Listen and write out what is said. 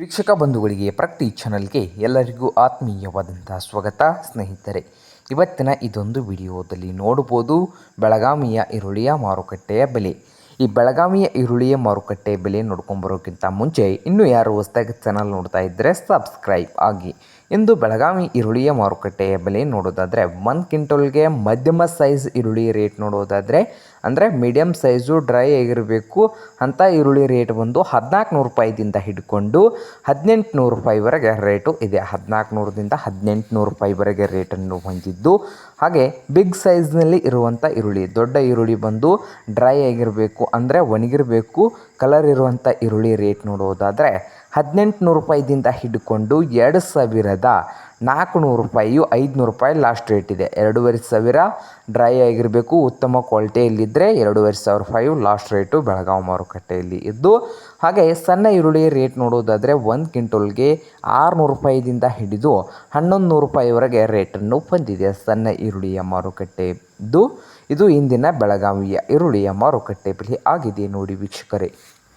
ವೀಕ್ಷಕ ಬಂಧುಗಳಿಗೆ ಪ್ರಕ್ತಿ ಚಾನಲ್ಗೆ ಎಲ್ಲರಿಗೂ ಆತ್ಮೀಯವಾದಂಥ ಸ್ವಾಗತ, ಸ್ನೇಹಿತರೆ. ಇವತ್ತಿನ ಇದೊಂದು ವಿಡಿಯೋದಲ್ಲಿ ನೋಡಬಹುದು ಬೆಳಗಾವಿಯ ಈರುಳ್ಳಿಯ ಮಾರುಕಟ್ಟೆಯ ಬೆಲೆ. ಈ ಬೆಳಗಾವಿಯ ಈರುಳ್ಳಿಯ ಮಾರುಕಟ್ಟೆ ಬೆಲೆ ನೋಡ್ಕೊಂಬರೋಕ್ಕಿಂತ ಮುಂಚೆ ಇನ್ನೂ ಯಾರು ಹೊಸದಾಗಿ ಚಾನಲ್ ನೋಡ್ತಾ ಇದ್ದರೆ ಸಬ್ಸ್ಕ್ರೈಬ್ ಆಗಿ. ಇಂದು ಬೆಳಗಾವಿ ಈರುಳ್ಳಿಯ ಮಾರುಕಟ್ಟೆಯ ಬೆಲೆ ನೋಡೋದಾದರೆ ಒಂದು ಕ್ವಿಂಟಲ್ಗೆ ಮಧ್ಯಮ ಸೈಜ್ ಈರುಳ್ಳಿ ರೇಟ್ ನೋಡೋದಾದರೆ ಅಂದರೆ ಮೀಡಿಯಮ್ ಸೈಜು ಡ್ರೈ ಆಗಿರಬೇಕು ಅಂಥ ಈರುಳ್ಳಿ ರೇಟ್ ಬಂದು ಹದಿನಾಲ್ಕು ನೂರು ರೂಪಾಯಿದಿಂದ ಹಿಡ್ಕೊಂಡು ಹದಿನೆಂಟು ನೂರು ರೂಪಾಯಿವರೆಗೆ ರೇಟು ಇದೆ. ಹದಿನಾಲ್ಕು ನೂರದಿಂದ ಹದಿನೆಂಟು ನೂರು ರೂಪಾಯಿವರೆಗೆ ರೇಟನ್ನು ಹೊಂದಿದ್ದು. ಹಾಗೆ ಬಿಗ್ ಸೈಜ್ನಲ್ಲಿ ಇರುವಂಥ ಈರುಳ್ಳಿ, ದೊಡ್ಡ ಈರುಳ್ಳಿ ಬಂದು ಡ್ರೈ ಆಗಿರಬೇಕು ಅಂದರೆ ಒಣಗಿರಬೇಕು. ಕಲರ್ ಇರುವಂಥ ಈರುಳ್ಳಿ ರೇಟ್ ನೋಡೋದಾದರೆ ಹದಿನೆಂಟು ನೂರು ರೂಪಾಯಿದಿಂದ ಹಿಡ್ಕೊಂಡು ಎರಡು ಸಾವಿರದ ನಾಲ್ಕುನೂರು ರೂಪಾಯಿಯು ಐದುನೂರು ರೂಪಾಯಿ ಲಾಸ್ಟ್ ರೇಟ್ ಇದೆ. ಎರಡೂವರೆ ಸಾವಿರ ಡ್ರೈ ಆಗಿರಬೇಕು. ಉತ್ತಮ ಕ್ವಾಲಿಟಿಯಲ್ಲಿದ್ದರೆ ಎರಡೂವರೆ ಸಾವಿರ ರೂಪಾಯಿ ಲಾಸ್ಟ್ ರೇಟು ಬೆಳಗಾವಿ ಮಾರುಕಟ್ಟೆಯಲ್ಲಿ ಇದ್ದು, ಹಾಗೆ ಸಣ್ಣ ಈರುಳ್ಳಿ ರೇಟ್ ನೋಡೋದಾದರೆ ಒಂದು ಕ್ವಿಂಟಲ್ಗೆ ಆರುನೂರು ರೂಪಾಯಿದಿಂದ ಹಿಡಿದು ಹನ್ನೊಂದು ನೂರು ರೂಪಾಯಿವರೆಗೆ ರೇಟನ್ನು ಹೊಂದಿದೆ ಸಣ್ಣ ಈರುಳ್ಳಿಯ ಮಾರುಕಟ್ಟೆ. ಇದ್ದು, ಇದು ಇಂದಿನ ಬೆಳಗಾವಿಯ ಈರುಳ್ಳಿಯ ಮಾರುಕಟ್ಟೆ ಬೆಲೆ ಆಗಿದೆ ನೋಡಿ ವೀಕ್ಷಕರೇ.